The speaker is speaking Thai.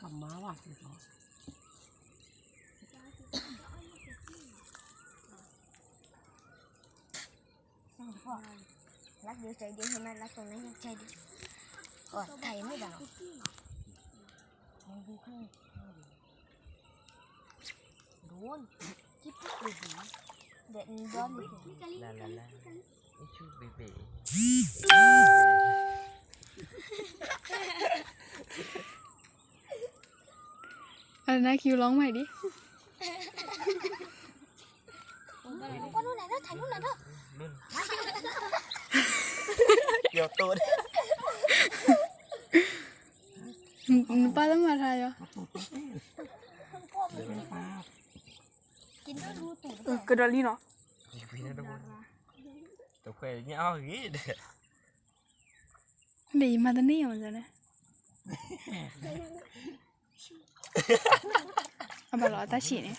cầm má vào thì đó lát nữa chạy đi hôm nay lát tuần lấy chạy đi còn thầy mới bảo đốn chip đi, để để đi, là là là chút bể bể อะไรนะคิวร้องใหม่ดิก็น่นไหนเดาะถ่ายน่นไหนเนาะเกี่ยวตัูดป้าต้องมาถ่ายเหรอกินก็ดููดเออกระดาลีเนาะตัวเคยเงี้ยเอาอ่างงี้เด็ดดีมาตอนนี้มันจะเนี่ยအမလောအသက်ရှင်နေ